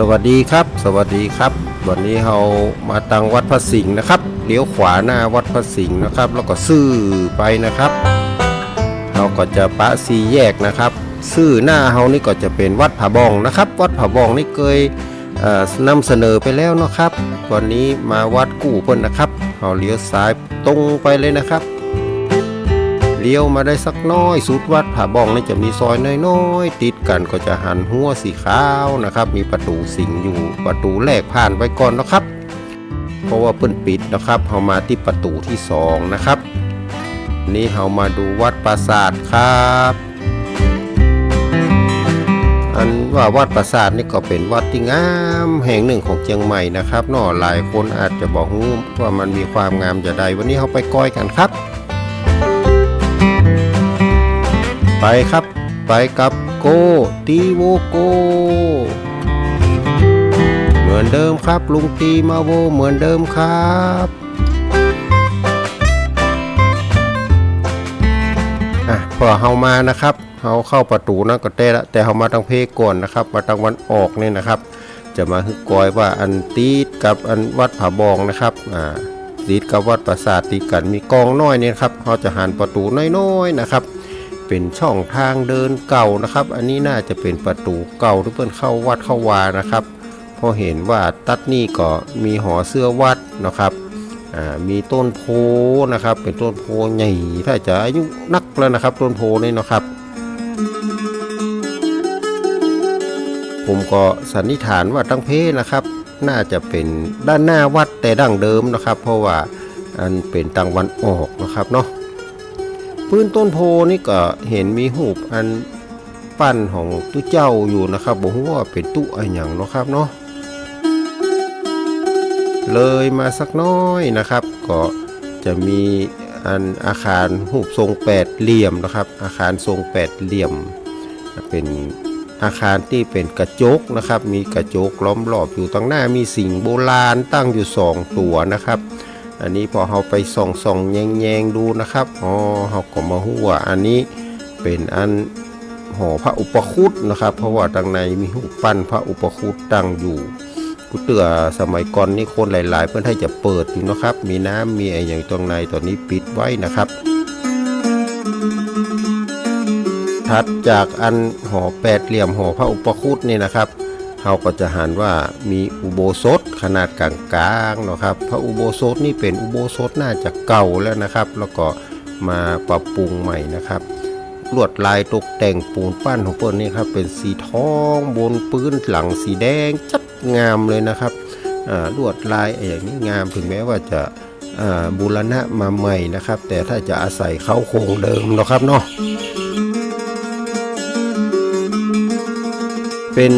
สวัสดีครับ สวัสดีครับ วันนี้เรามาตังวัดพระสิงห์นะครับเลี้ยวขวาหน้าวัดพระสิงห์นะครับ แล้วก็ซื่อไปนะครับ เราก็จะปะสีแยกนะครับ ซื่อหน้าเฮานี่ก็จะเป็นวัดผาบองนะครับ วัดผาบองนี่เคยเอ่อนำเสนอไปแล้วนะครับ วันนี้มาวัดกู้เพิ่นนะครับเราเลี้ยวซ้ายตรงไปเลยนะครับ เลี้ยวมาได้สักน้อยสุดวัดผาบองนี่จะมีซอยน้อยๆ ติดกันก็จะหันหัวสีขาวนะครับ มีประตูสิงอยู่ประตูแรกผ่านไปก่อนนะครับ เพราะว่าเพิ่นปิดนะครับเรามาที่ประตูที่สองนะครับ นี่เรามาดูวัดปราสาทครับอันว่าวัดปราสาทนี่ก็เป็นวัดที่งามแห่งหนึ่งของเชียงใหม่นะครับนาะหลายคนอาจจะบอกว่ามันมีความงามจะใดวันนี้เราไปก้อยกันครับ ไปครับ ไปกับโกตีโวโก เหมือนเดิมครับ ลุงตีมาโวเหมือนเดิมครับอะพอเฮามานะครับเฮาเข้าประตูนะก็เต้ละแต่เฮามาทางเพก่อนนะครับ มาทางวันออกนี่นะครับ จะมาฮึกกอยว่าอันตีดกับอันวัดผาบองนะครับอ่าตีดกับวัดปราสาทตีกันมีกองน้อยเนี่ยครับเขาจะหันประตูน้อยๆนะครับ เป็นช่องทางเดินเก่านะครับ อันนี้น่าจะเป็นประตูเก่าที่เพิ่นเข้าวัดเข้าวานะครับเพราะเห็นว่าตัดนี่ก็มีหอเสื้อวัดนะครับอ่ามีต้นโพนะครับ เป็นต้นโพใหญ่ถ้าจะอายุนักแล้วนะครับ ต้นโพนี่นะครับ ผมก็สันนิษฐานว่าตั้งเพนะครับ น่าจะเป็นด้านหน้าวัดแต่ดั้งเดิมนะครับ เพราะว่าอันเป็นตังวันออกนะครับเนาะ พื้นต้นโพนี่ก็เห็นมีหูปอันปั้นของตู้เจ้าอยู่นะครับบอกว่าเป็นตู้อะไรอย่างเนาะครับเนาะเลยมาสักน้อยนะครับ ก็จะมีอันอาคารหูปทรงแปดเหลี่ยมนะครับ อาคารทรงแปดเหลี่ยม เป็นอาคารที่เป็นกระจกนะครับ มีกระจกล้อมรอบอยู่ตั้งหน้ามีสิ่งโบราณตั้งอยู่สองตัวนะครับ อันนี้พอเราไปส่องส่องแยงแยงดูนะครับอ๋อเราก็มาหัวาอันนี้เป็นอันหอพระอุปคุตนะครับ เพราะว่าดังในมีหูปปั้นพระอุปคุตตั้งอยู่กูเตือสมัยก่อนนี่คนหลาย ๆ เพื่อนให้จะเปิดอยู่นะครับ มีน้ำมีอะไรอย่างตรงในตอนนี้ปิดไว้นะครับ ถัดจากอันหอแปดเหลี่ยมหอพระอุปคุตนี่นะครับ เราก็จะหันว่ามีอุโบสถขนาดกลางๆนะครับพระอุโบสถนี่เป็นอุโบสถน่าจะเก่าแล้วนะครับ แล้วก็มาปรับปรุงใหม่นะครับลวดลายตกแต่งปูนปั้นของเปิ้นนี่ครับเป็นสีทองบนปื้นหลังสีแดงจัดงามเลยนะครับลวดลายอย่างนี้งามถึงแม้ว่าจะาบูรณะมาใหม่นะครับ แต่ถ้าจะอาศัยเข้าโครงเดิมนะครับเนาะเป็น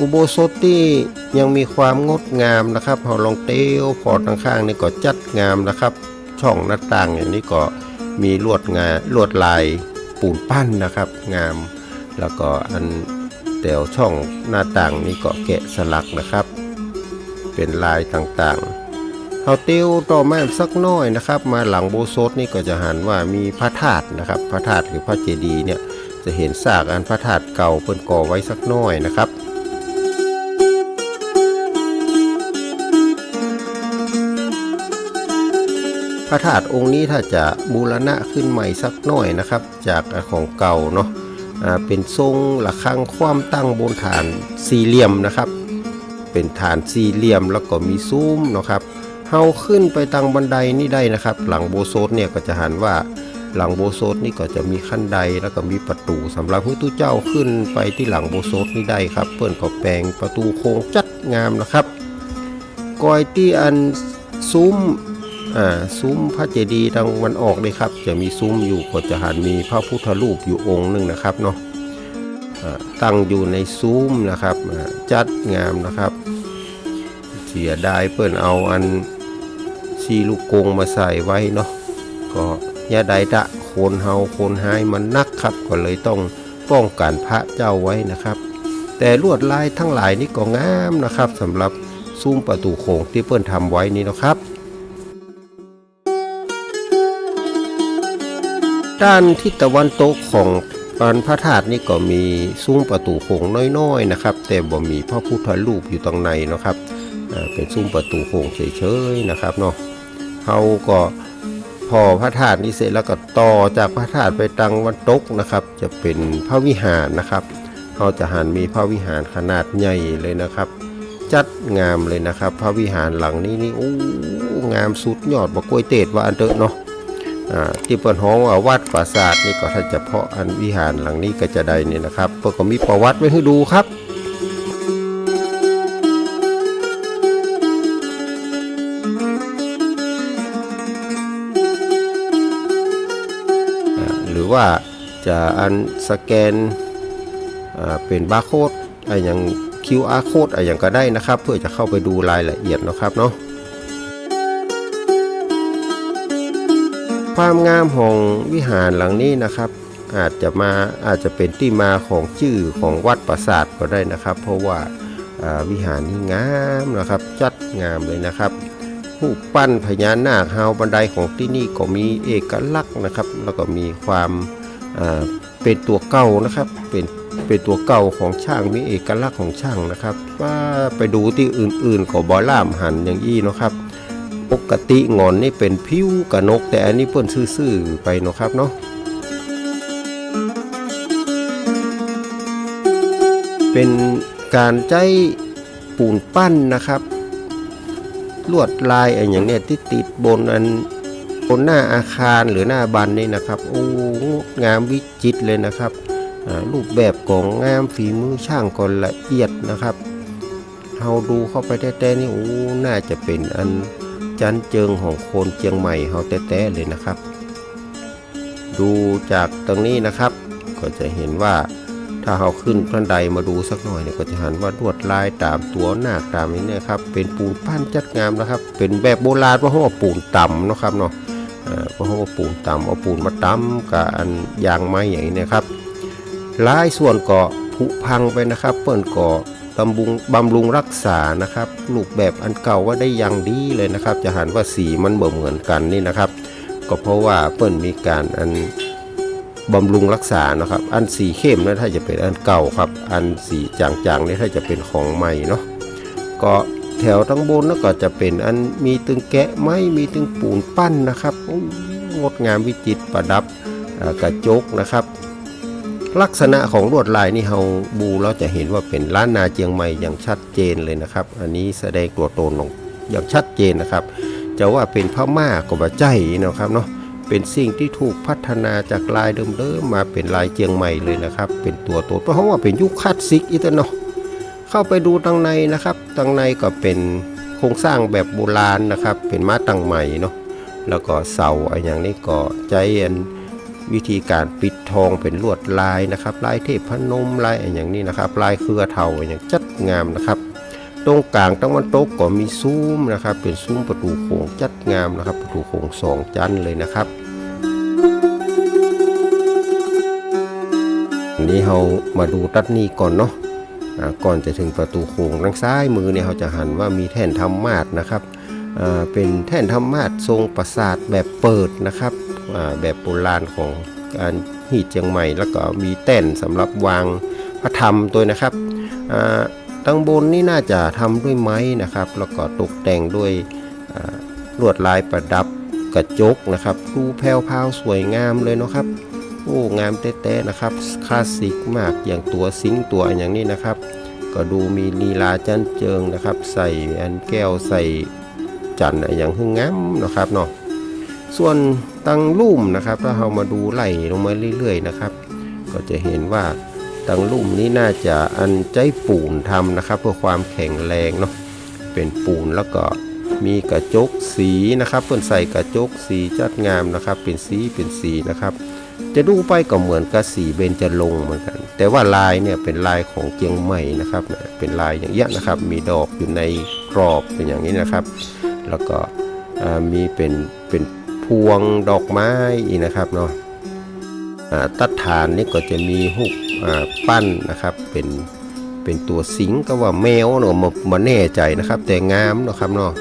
อุโบสถที่ยังมีความงดงามนะครับเราลองเตี้ยวพอร์ตข้างๆนี่ก็จัดงามนะครับ ช่องหน้าต่างอย่างนี้ก็มีลวดงาลวดลายปูนปั้นนะครับ งาม แล้วก็อันแถวช่องหน้าต่างนี่ก็แกะสลักนะครับ เป็นลายต่างๆเขาเตี้ยวต่อมาสักน้อยนะครับ มาหลังโบสถนี่ก็จะหันว่ามีพระธาตุนะครับ พระธาตุหรือพระเจดีย์เนี่ยจะเห็นซากอันพระธาตุเก่าเพิ่นก่อไว้สักน้อยนะครับ ระธาตุองค์นี้ถ้าจะบูรณะขึ้นใหม่สักหน่อยนะครับ จากของเก่าเนาะเป็นทรงระฆังความตั้งบนฐานสี่เหลี่ยมนะครับ เป็นฐานสี่เหลี่ยมแล้วก็มีซุ้มเนาะครับเฮาขึ้นไปทางบันไดนี่ได้นะครับ หลังโบโซดเนี่ยก็จะหันว่าหลังโบโซดนี่ก็จะมีขั้นใดแล้วก็มีประตูสำหรับผู้ตู้เจ้าขึ้นไปที่หลังโบโซดนี่ได้ครับ เปิ้นก็แปลงประตูโค้งจัดงามนะครับกอยที่อันซุ้ม อ่าซุ้มพระเจดีย์ทางวันออกเลยครับ จะมีซุ้มอยู่ก็จะหันมีพระพุทธรูปอยู่องค์หนึ่งนะครับเนาะตั้งอยู่ในซุ้มนะครับจัดงามนะครับเสียดายเปิ้นเอาอันชีลูกกงมาใส่ไว้เนาะก็ยาใดดะโคนเฮาโคนหายมันนักครับก็เลยต้องป้องกันพระเจ้าไว้นะครับ แต่ลวดลายทั้งหลายนี่ก็งามนะครับสำหรับซุ้มประตูโคงที่เปิ้นทำไว้นี่นะครับ ด้านทิศตะวันตกของอันพระธาตุนี่ก็มีซุ้มประตูโขงน้อยๆนะครับ แต่บ่มีพระพุทธรูปอยู่ตรงในนะครับเป็นซุ้มประตูโขงเฉยๆนะครับเนาะเขาก็พอพระธาตุนี้เสร็จแล้วก็ต่อจากพระธาตุไปตังวันตกนะครับ จะเป็นพระวิหารนะครับเขาจะหันมีพระวิหารขนาดใหญ่เลยนะครับ จัดงามเลยนะครับ พระวิหารหลังนี้นี่โอ้งามสุดยอดบ่กล้วยเตดว่าอันเตอะเนาะ ที่เปิดห้องว่าวัดปราสาทนี่ก็ถ้าจะเพาะอันวิหารหลังนี้ก็จะได้นี่นะครับเปิดก็มีประวัติไว้ให้ดูครับหรือว่าจะอันสแกนเป็นบาร์โค้ดอะไรอย่าง QR โค้ดอะไรอย่างก็ได้นะครับ เพื่อจะเข้าไปดูรายละเอียดนะครับเนาะ ความงามของวิหารหลังนี้นะครับ อาจจะมาอาจจะเป็นที่มาของชื่อของวัดปราสาทก็ได้นะครับ เพราะว่าวิหารนี้งามนะครับ จัดงามเลยนะครับรูปปั้นพญานาคเฮาบันไดของที่นี่ก็มีเอกลักษณ์นะครับ แล้วก็มีความเป็นตัวเก่านะครับ เป็นเป็นตัวเก่าของช่างมีเอกลักษณ์ของช่างนะครับ ว่าไปดูที่อื่นๆก็บอล่ามหันอย่างอี้นะครับ ปกติงอนนี่เป็นผิวกับนก แต่อันนี้เพิ่นซื่อๆไปเนาะครับเนาะเป็นการใจปูนปั้นนะครับ ลวดลายอะไรอย่างเนี้ยที่ติดบนอันบนหน้าอาคารหรือหน้าบันนี่นะครับโอ้งดงามวิจิตรเลยนะครับรูปแบบของงามฝีมือช่างก็ละเอียดนะครับเราดูเข้าไปแท้ๆนี่โอ้น่าจะเป็นอัน จันเจิงของโคนเจียงใหม่เฮาแต้ๆเลยนะครับ ดูจากตรงนี้นะครับ ก็จะเห็นว่าถ้าเราขึ้นบันไดมาดูสักหน่อยเนี่ยก็จะเห็นว่าลวดลายตามตัวหน้าตามนี้นี่ยครับ เป็นปูนปั้นจัดงามนะครับ เป็นแบบโบราณว่าเขาว่าปูนต่ำนะครับเนาะเอ่อเพราะเขาว่าปูนต่ำเอาปูนมาต่ำกับอันยางไม้อย่างนี้นะครับหลายส่วนก็ผุพังไปนะครับ เปิ้นก็ บำรุงบำรุงรักษานะครับรูปแบบอันเก่าว่าได้อย่างดีเลยนะครับ จะหันว่าสีมันบ่เหมือนกันนี่นะครับ ก็เพราะว่าเปิ้นมีการอันบำรุงรักษานะครับ อันสีเข้มนะถ้าจะเป็นอันเก่าครับ อันสีจางๆนี่ถ้าจะเป็นของใหม่เนาะก็แถวทั้งบนนั่นก็จะเป็นอันมีตึงแกะไม้มีตึงปูนปั้นนะครับงดงามวิจิตรประดับกระจกนะครับ ลักษณะของลวดลายนี่เราบูเราจะเห็นว่าเป็นล้านนาเจียงใหม่อย่างชัดเจนเลยนะครับ อันนี้แสดงตัวตนของอย่างชัดเจนนะครับ จะว่าเป็นพม่าก็บ่ใจนะครับเนาะเป็นสิ่งที่ถูกพัฒนาจากลายเดิมๆมาเป็นลายเจียงใหม่เลยนะครับ เป็นตัวตนเพราะว่าเป็นยุคคลาสสิกอีตเนาะเข้าไปดูตังในนะครับตังในก็เป็นโครงสร้างแบบโบราณนะครับ เป็นม้าตังใหม่เนาะแล้วก็เสาอะไรอย่างนี้ก็ใจอัน วิธีการปิดทองเป็นลวดลายนะครับลายเทพนมลายอย่างนี้นะครับ ลายเครือเทาอย่างจัดงามนะครับ ตรงกลางตะวันตกก็มีซุ้มนะครับ เป็นซุ้มประตูโขงจัดงามนะครับ ประตูโขงสองชั้นเลยนะครับอันนี้เรามาดูตัดนี้ก่อนเนาะก่อนจะถึงประตูโขงทางซ้ายมือเนี่ยเราจะหันว่ามีแท่นธรรมาสนะครับ เป็นแท่นธรรมาสทรงปราสาทแบบเปิดนะครับแบบโบราณของการฮีดเชียงใหม่ แล้วก็มีแท่นสำหรับวางพระธรรมตัวนะครับตั้งบนนี่น่าจะทำด้วยไม้นะครับ แล้วก็ตกแต่งด้วยลวดลายประดับกระจกนะครับดูแผ่วพาวสวยงามเลยเนาะครับโอ้งามแต้ๆนะครับคลาสสิกมากอย่างตัวสิงตัวอย่างนี้นะครับ ก็ดูมีลีลาจันเจิงนะครับ ใส่อันแก้วใส่ จันทร์อย่างหึงงามนะครับเนาะส่วนตังลุ่มนะครับ ถ้าเรามาดูไล่ลงมาเรื่อยๆนะครับ ก็จะเห็นว่าตังลุ่มนี้น่าจะอันใจปูนทำนะครับ เพื่อความแข็งแรงเนาะเป็นปูนแล้วก็มีกระจกสีนะครับ เพื่อนใส่กระจกสีจัดงามนะครับ เป็นสีเป็นสีนะครับ จะดูไปก็เหมือนกับสีเบญจรงค์เหมือนกัน แต่ว่าลายเนี่ยเป็นลายของเจียงใหม่นะครับ เป็นลายอย่างเงี้ยนะครับ มีดอกอยู่ในกรอบเป็นอย่างนี้นะครับ แล้วก็มีเป็นเป็นพวงดอกไม้อีกนะครับเนาะอ่าตัดฐานนี่ก็จะมีหุกปั้นนะครับเป็นเป็นตัวสิงก็ว่าแมวเนาะมามาแน่ใจนะครับ แต่งามนะครับเนาะ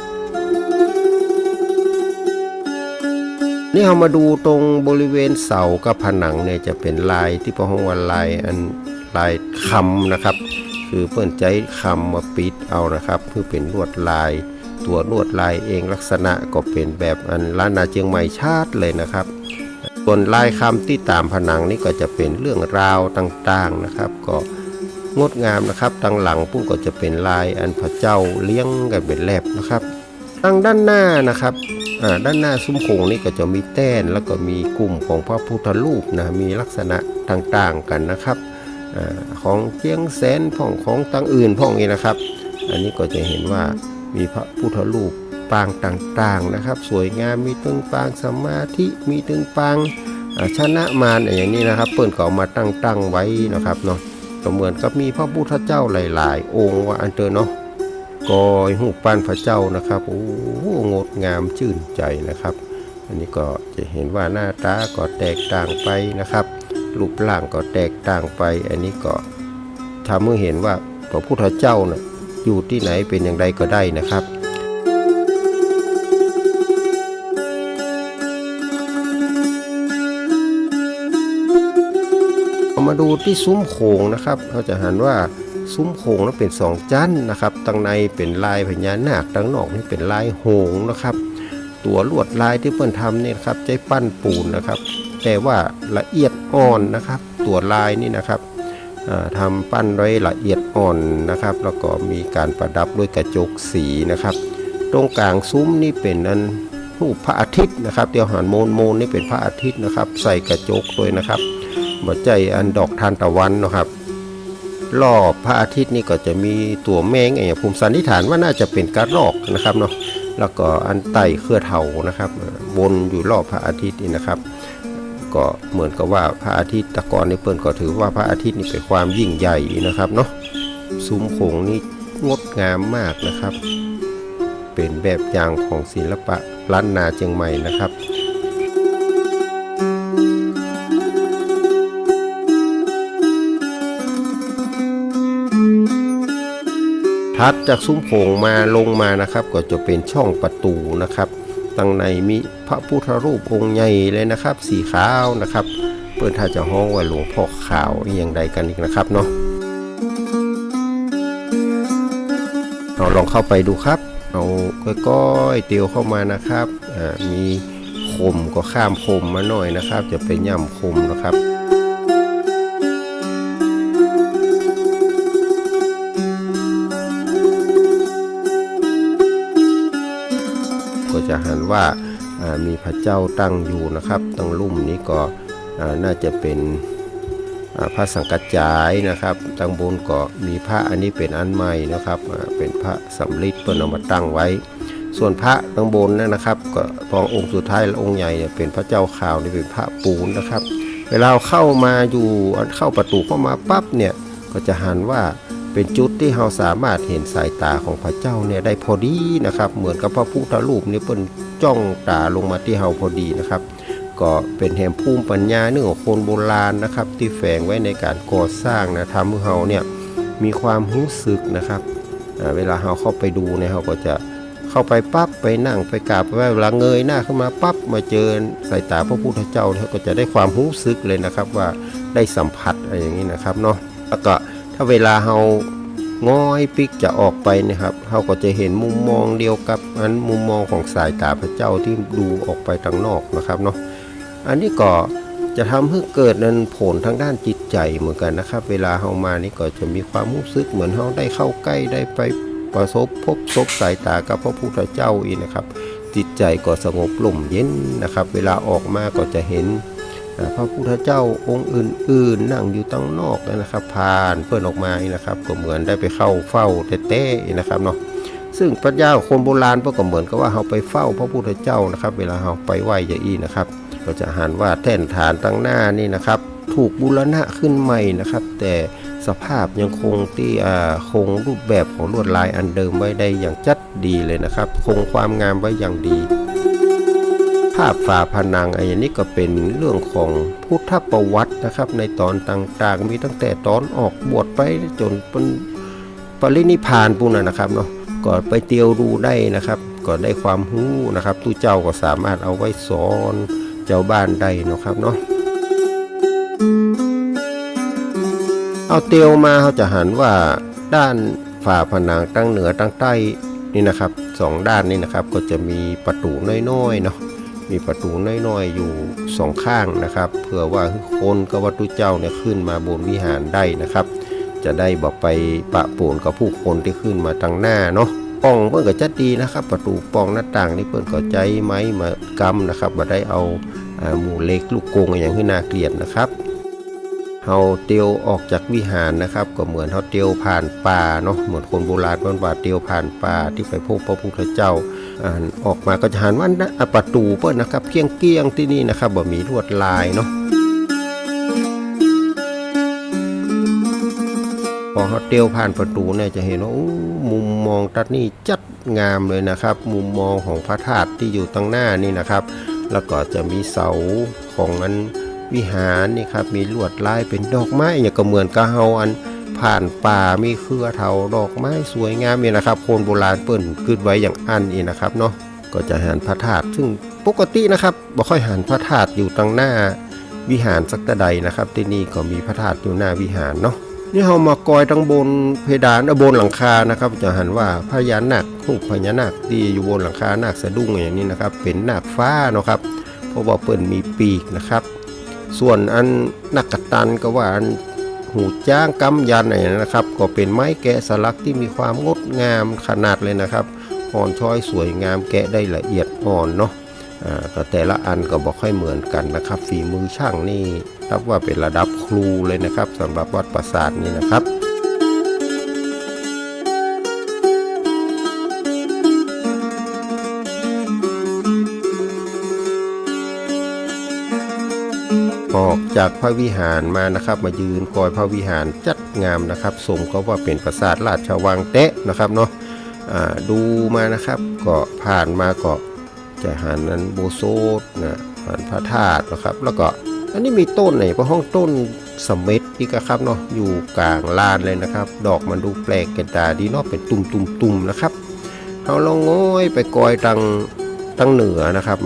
นี่เรามาดูตรงบริเวณเสากับผนังเนี่ยจะเป็นลายที่พระห้องวันลายอันลายคำนะครับ คือเปิ้นใจคำมาปิดเอานะครับ เพื่อเป็นลวดลาย ตัวลวดลายเองลักษณะก็เป็นแบบอันล้านนาเจียงใหม่ชาติเลยนะครับส่วนลายคำที่ตามผนังนี่ก็จะเป็นเรื่องราวต่างๆนะครับ ก็งดงามนะครับทางหลังปุ๊บก็จะเป็นลายอันพระเจ้าเลี้ยงกันเป็นแลบนะครับทางด้านหน้านะครับด้านหน้าซุ้มโขงนี่ก็จะมีแต้นแล้วก็มีกลุ่มของพระพุทธรูปนะมีลักษณะต่างๆกันนะครับอของเจียงแสนพ่องของต่างอื่นพ่องนี้นะครับ อันนี้ก็จะเห็นว่า มีพระพุทธรูปปางต่างๆนะครับ สวยงามมีตึงปางสมาธิมีตึงปางชนะมารอย่างนี้นะครับ เปิ้นก็เอามาตั้งตั้งๆไว้นะครับเนาะก็เหมือนกับมีพระพุทธเจ้าหลาย ๆ องค์ว่าอันเตอเนาะกอยหูปานพระเจ้านะครับโอ้โหงดงามชื่นใจนะครับ อันนี้ก็จะเห็นว่าหน้าตาก็แตกต่างไปนะครับรูปร่างก็แตกต่างไป อันนี้ก็ทำให้เห็นว่าพระพุทธเจ้าน่ะ อยู่ที่ไหนเป็นอย่างไรก็ได้นะครับเอามาดูที่ซุ้มโขงนะครับเราจะเห็นว่าซุ้มโขงนั้นเป็นสองจันนะครับตั้งในเป็นลายพญานาคตั้งนอกนี่เป็นลายโหงนะครับ ตัวลวดลายที่เพิ่อนทำเนี่ยนะครับใจปั้นปูนนะครับ แต่ว่าละเอียดอ่อนนะครับ ตัวลายนี่นะครับ ทำปั้นไว้ละเอียดอ่อนนะครับ แล้วก็มีการประดับด้วยกระจกสีนะครับ ตรงกลางซุ้มนี่เป็นอันรูปพระอาทิตย์นะครับเตียวหันโมนโมนนี่เป็นพระอาทิตย์นะครับ ใส่กระจกด้วยนะครับหัวใจอันดอกทานตะวันนะครับ รอบพระอาทิตย์นี่ก็จะมีตัวแมงอย่างภูมิสันนิษฐานว่าน่าจะเป็นกระรอกนะครับเนาะแล้วก็อันไต่เครือเถานะครับวนอยู่รอบพระอาทิตย์นี่นะครับ ก็เหมือนกับว่าพระอาทิตย์ตะกอนในเปิ้นก็ถือว่าพระอาทิตย์นี่เป็นความยิ่งใหญ่นะครับเนาะซุ้มโขงนี่งดงามมากนะครับ เป็นแบบอย่างของศิลปะล้านนาเชียงใหม่นะครับถัดจากซุ้มโขงมาลงมานะครับ ก็จะเป็นช่องประตูนะครับ ตั้งในมีพระพุทธรูปองค์ใหญ่เลยนะครับ สีขาวนะครับ เปิดท่าจะห้องว่าหลวงพ่อขาวอย่างใดกันอีกนะครับเนาะเราลองเข้าไปดูครับเอาก้อยๆเตียวเข้ามานะครับอ่ามีคมก็ข้ามคมมาหน่อยนะครับ จะเป็นย่ำคมนะครับ หันว่ามีพระเจ้าตั้งอยู่นะครับตั้งลุ่มนี้ก็น่าจะเป็นพระสังกัจจายนะครับตั้งบนก็มีพระอันนี้เป็นอันใหม่นะครับเป็นพระสำริดเปิ้นเอามาตั้งไว้ ส่วนพระตั้งบนนั่นนะครับก็พองค์สุดท้ายและองค์ใหญ่เนี่ยเป็นพระเจ้าข่าวนี่เป็นพระปูนนะครับ เวลาเข้ามาอยู่เข้าประตูเข้ามาปั๊บเนี่ยก็จะหันว่า เป็นจุดที่เราสามารถเห็นสายตาของพระเจ้าเนี่ยได้พอดีนะครับ เหมือนกับพระพุทธรูปนี่เปิ้นจ้องตาลงมาที่เราพอดีนะครับ ก็เป็นแห่งภูมิปัญญาเนื่องของคนโบราณนะครับ ที่แฝงไว้ในการก่อสร้างนะทำให้เราเนี่ยมีความรู้สึกนะครับเวลาเราเข้าไปดูเนี่ยเราก็จะเข้าไปปั๊บไปนั่งไปกราบไหว้เวลาเงยหน้าขึ้นมาปั๊บมาเจอสายตาพระพุทธเจ้าเนี่ยก็จะได้ความรู้สึกเลยนะครับว่าได้สัมผัสอะไรอย่างนี้นะครับเนาะแล้วก็ ถ้าเวลาเราง้อยปิกจะออกไปนะครับเราก็จะเห็นมุมมองเดียวกับอันมุมมองของสายตาพระเจ้าที่ดูออกไปทางนอกนะครับเนาะอันนี้ก็จะทำให้เกิดนั้นผลทางด้านจิตใจเหมือนกันนะครับ เวลาเฮามานี่ก็จะมีความรู้สึกเหมือนเฮาได้เข้าใกล้ได้ไปประสบพบซบสายตากับพระพุทธเจ้าอีกนะครับ จิตใจก็สงบลมเย็นนะครับ เวลาออกมาก็จะเห็น พระพุทธเจ้าองค์อื่น ๆ นั่งอยู่ตั้งนอกนะครับผ่านเพื่อนออกมานะครับ ก็เหมือนได้ไปเข้าเฝ้าเต้ๆนะครับเนาะซึ่งพระเจ้าคนโบราณก็เหมือนกับว่าเราไปเฝ้าพระพุทธเจ้านะครับ เวลาเราไปไหว้ย่างอีนะครับ ก็จะหันว่าแท่นฐานตั้งหน้านี่นะครับ ถูกบูรณะขึ้นใหม่นะครับ แต่สภาพยังคงที่คงรูปแบบของลวดลายอันเดิมไว้ได้อย่างจัดดีเลยนะครับ คงความงามไว้อย่างดี ภาพฝาผนังอันนี้ก็เป็นเรื่องของพุทธประวัตินะครับ ในตอนต่างๆ มีตั้งแต่ตอนออกบวชไปจนเป็นปรินิพานปุ่นนะนะครับเนาะก็ไปเตียวดูได้นะครับ ก็ได้ความรู้นะครับตู้เจ้าก็สามารถเอาไว้สอนเจ้าบ้านได้นะครับเนาะเอาเตียวมาเขาจะหันว่าด้านฝาผนังตั้งเหนือตั้งใต้นี่นะครับสองด้านนี่นะครับก็จะมีประตูน้อยๆเนาะ มีประตูน้อยๆอยู่สองข้างนะครับ เพื่อว่าคนกับวัตถุเจ้าเนี่ยขึ้นมาบนวิหารได้นะครับ จะได้บอกไปปะปนกับผู้คนที่ขึ้นมาทางหน้าเนาะป้องเพื่อนก็จะดีนะครับ ประตูป้องหน้าต่างนี่เพื่อนก็ใจไม้มากำนะครับมาได้เอาหมูเล็กลูกกงอย่างที่น่าเกลียดนะครับเฮาเตียวออกจากวิหารนะครับ ก็เหมือนเฮาเตียวผ่านป่าเนาะเหมือนคนโบราณบ้านว่าเตียวผ่านป่าที่ไปพบพระพุทธเจ้า อ่าออกมาก็จะหันว่านะประตูเพื่อนะครับเกี้ยงเกี้ยงที่นี่นะครับบ่มีลวดลายเนาะพอเขาเตียวผ่านประตูเนี่ยจะเห็นว่ามุมมองตัดนี่จัดงามเลยนะครับ มุมมองของพระธาตุที่อยู่ตรงหน้านี่นะครับ แล้วก็จะมีเสาของอันวิหารนี่ครับมีลวดลายเป็นดอกไม้อย่างก็เหมือนกับเฮาอัน ผ่านป่ามีเครือเถาดอกไม้สวยงามนี่นะครับคนโบราณเปิ้นขึ้นไว้อย่างอันนี่นะครับเนาะก็จะหันพระธาตุซึ่งปกตินะครับบ่ค่อยหันพระธาตุอยู่ตรงหน้าวิหารสักแต่ใดนะครับ ที่นี่ก็มีพระธาตุอยู่หน้าวิหารเนาะนี่เรามากอยทั้งบนเพดานเอ่อบนหลังคานะครับ จะหันว่าพญานาครูปพญานาคที่อยู่บนหลังคานาคสะดุ้งอย่างนี้นะครับ เป็นนาคฟ้าเนาะครับ เพราะว่าเปิ้นมีปีกนะครับ ส่วนอันนักกตันก็ว่าอัน หูจ้างกำยันอะไรนะครับ ก็เป็นไม้แกะสลักที่มีความงดงามขนาดเลยนะครับอ่อนช้อยสวยงามแกะได้ละเอียดอ่อนเนาะอ่าก็แต่ละอันก็บอกค่อยเหมือนกันนะครับฝีมือช่างนี่นับว่าเป็นระดับครูเลยนะครับสำหรับวัดปราสาทนี่นะครับ ออกจากพระวิหารมานะครับ มายืนกอยพระวิหารจัดงามนะครับสมก็ว่าเป็นปราสาทราชวังเตะนะครับเนาะดูมานะครับก็ผ่านมาก็จะหันนั้นโบโซดนะหันพระธาตุนะครับ แล้วก็อันนี้มีต้นไหนพระห้องต้นสมเม็ดอีกครับเนาะอยู่กลางลานเลยนะครับ ดอกมันดูแปลกกันตาดีเนาะเป็นตุ่มตุ่มตุ่มๆนะครับเอาลองง้อยไปกอยตังตังเหนือนะครับ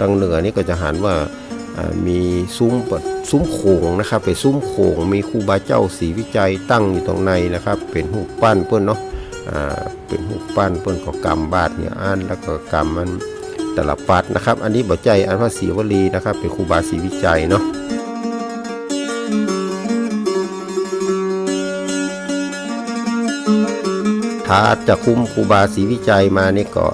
ตังเหนือนี่ก็จะหันว่า มีซุ้มเปิดซุ้มโขงนะครับเป็นซุ้มโขงมีครูบาเจ้าศรีวิจัยตั้งอยู่ตรงในนะครับ เป็นหูปปั้นเพื่อนเนาะเป็นหูปปั้นเพื่อนก็กำบาดเนี่ยอันแล้วก็กำมันต่ละปัดนะครับ อันนี้บ่ใจอันพระศรีวลีนะครับ เป็นครูบาศรีวิจัยเนาะถ้าจะคุ้มครูบาศรีวิจัยมานี่ก็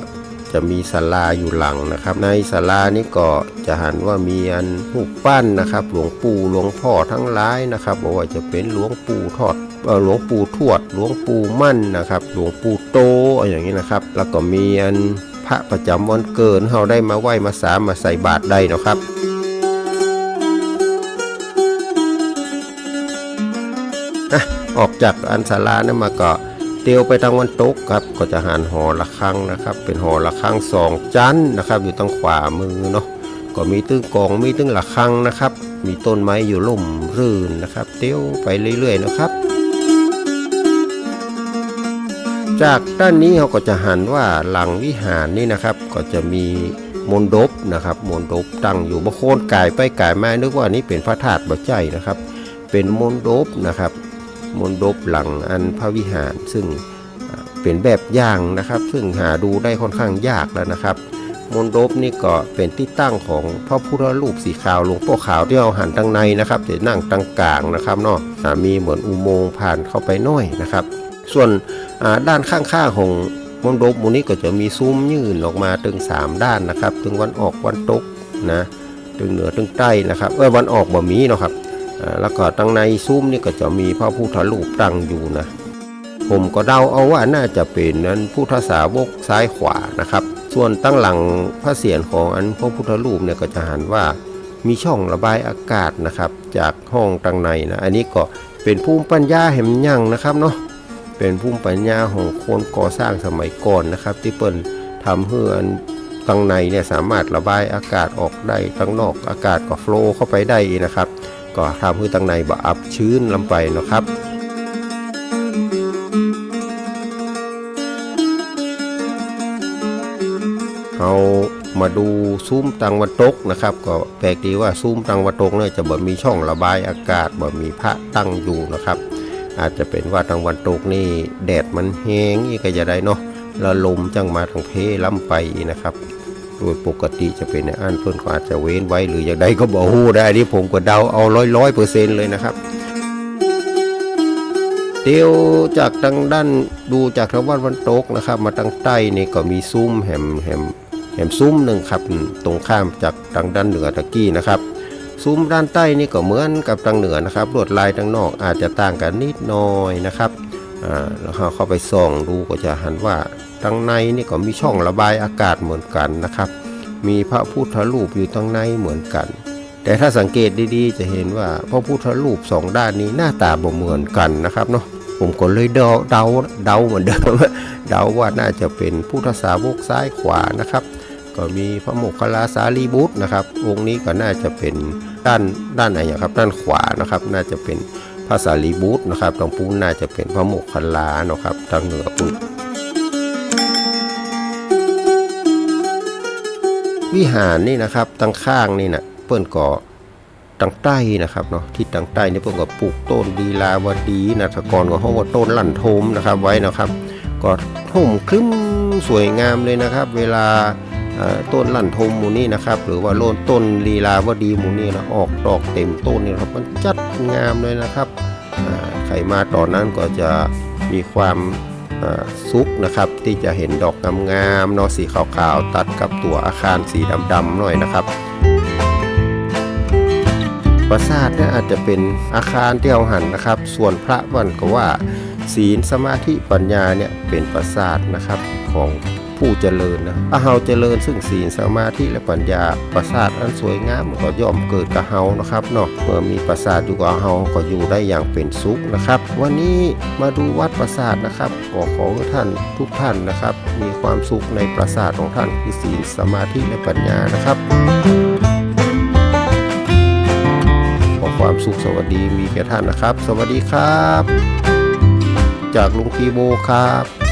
จะมีศาลาอยู่หลังนะครับ ในศาลานี่ก็จะหันว่ามีอันรูปปั้นนะครับ หลวงปู่หลวงพ่อทั้งหลายนะครับบอกว่าจะเป็นหลวงปู่ทอดหลวงปู่ทวด หลวงปู่มั่นนะครับ หลวงปู่โตอะไรอย่างนี้นะครับ แล้วก็มีอันพระประจำวันเกินเราได้มาไหว้มาสามาใส่บาตรได้นะครับออกจากอันศาลานั้นมาก็ ตียวไปทางวันตกครับ ก็จะหันหอระฆังนะครับ เป็นหอระฆังสองจันนะครับ อยู่ทางขวามือเนาะก็มีตึ้งกองมีตึ้งระฆังนะครับ มีต้นไม้อยู่ล่มรื่นนะครับ เตียวไปเรื่อยๆนะครับ จากด้านนี้เขาก็จะหันว่าหลังวิหารนี่นะครับ ก็จะมีมนดบนะครับมนดบตั้งอยู่บางโคนกายไปกายมานึกว่านี่เป็นพระธาตุบ่ใจนะครับ เป็นมนดบนะครับ มนดบหลังอันพระวิหาร ซึ่งเป็นแบบอย่างนะครับ ซึ่งหาดูได้ค่อนข้างยากแล้วนะครับมนดบนี่ก็เป็นที่ตั้งของพระพุทธรูปสีขาวหลวงพ่อขาวที่เราหันทางในนะครับจะนั่งตรงกลางนะครับเนาะมีเหมือนอุโมงค์ผ่านเข้าไปน้อยนะครับ ส่วนด้านข้างๆของมณฑปมูนี้ก็จะมีซุ้มยื่นออกมาถึง 3 ด้านนะครับ ถึงวันออกวันตกนะถึงเหนือถึงใต้นะครับเออวันออกบ่มีเนาะครับ แล้วก็ตั้งในซุ้มนี่ก็จะมีพระพุทธรูปตั้งอยู่นะ ผมก็เดาเอาว่าน่าจะเป็นนั้นพุทธสาวกซ้ายขวานะครับ ส่วนตั้งหลังพระเศียรของอันพระพุทธรูปเนี่ยก็จะหันว่ามีช่องระบายอากาศนะครับ จากห้องตั้งในนะ อันนี้ก็เป็นภูมิปัญญาแห่มยั่งนะครับเนาะเป็นภูมิปัญญาของคนก่อสร้างสมัยก่อนนะครับ ที่เปิ้นทำให้อันตั้งในเนี่ยสามารถระบายอากาศออกได้ทั้งนอกอากาศก็โฟล์เข้าไปได้นะครับ ก็ทำให้ตังในบ่อับชื้นลงไปนะครับเรามาดูซุ้มตังวันตกนะครับ ก็แปลกดีว่าซุ้มตังวันตกเนี่ยจะบ่มีช่องระบายอากาศบ่มีพระตั้งอยู่นะครับ อาจจะเป็นว่าทางวันตกนี่แดดมันแห้งอีกก็จะได้เนาะแล้วลมจังมาทางเพล้ำไปนะครับ โดยปกติจะเป็นในอันเพิ่นก็อาจจะเว้นไว้หรืออย่างใดก็บอกฮู้ได้นี่ผมก็เดาเอาร้อยร้อยเปอร์เซ็นต์เลยนะครับเดียวจากทางด้านดูจากทางวัดวันตกนะครับ มาทางใต้นี่ก็มีซุ้มแหมแหมแหมซุ้มหนึ่งครับตรงข้ามจากทางด้านเหนือตะกี้นะครับซุ้มด้านใต้นี่ก็เหมือนกับทางเหนือนะครับลวดลายทางนอกอาจจะต่างกันนิดหน่อยนะครับอ่าแล้วเราเข้าไปส่องดูก็จะหันว่า ทางในนี่ก็มีช่องระบายอากาศเหมือนกันนะครับ มีพระพุทธรูปอยู่ทางในเหมือนกัน แต่ถ้าสังเกตดีๆ จะเห็นว่าพระพุทธรูปสองด้านนี้หน้าตาบ่เหมือนกันนะครับเนาะผมก็เลยเดาเดาเดาเหมือนเดิมเดาว่าน่าจะเป็นพุทธสาวกซ้ายขวานะครับ ก็มีพระโมคคัลลาสารีบุตรนะครับองค์นี้ก็น่าจะเป็นด้านด้านไหนครับ ด้านขวานะครับ น่าจะเป็นพระสารีบุตรนะครับตรงปูนน่าจะเป็นพระโมคคัลลาเนาะครับทางเหนือปู วิหารนี่นะครับตั้งข้างนี่นะเปิ้นก่อตังใต้นะครับเนาะที่ตังใต้นี่เปิ้นก็ปลูกต้นดีลาวดีนะแตะกอนก็ห้องว่าต้นลั่นโทมนะครับไว้นะครับก็ท่มคลึ้มสวยงามเลยนะครับ เวลาอ่อต้นลั่นทมหมูนี่นะครับ หรือว่าโลนต้นลีลาวดีหมูนี่นะออกดอกเต็มต้นนี่นะครับมันจัดงามเลยนะครับอ่าใครมาตอนนั้นก็จะมีความ ซุกนะครับที่จะเห็นดอกงามๆเนาะสีขาวๆตัดกับตัวอาคารสีดำๆหน่อยนะครับปราสาทเนี่ยอาจจะเป็นอาคารที่เอาหันนะครับ ส่วนพระวันก็ว่า ศีลสมาธิปัญญาเนี่ยเป็นปราสาทนะครับของ ผู้เจริญนะถ้าเฮาเจริญซึ่งศีลสมาธิและปัญญาปราสาทอันสวยงามก็ย่อมเกิดกับเฮานะครับเนาะเมื่อมีปราสาทอยู่กับเฮาก็อยู่ได้อย่างเป็นสุขนะครับ วันนี้มาดูวัดปราสาทนะครับขอขอให้ท่านทุกท่านนะครับ มีความสุขในปราสาทของท่านคือศีลสมาธิและปัญญานะครับขอความสุขสวัสดีมีแก่ท่านนะครับ สวัสดีครับ จากลุงพีโบครับ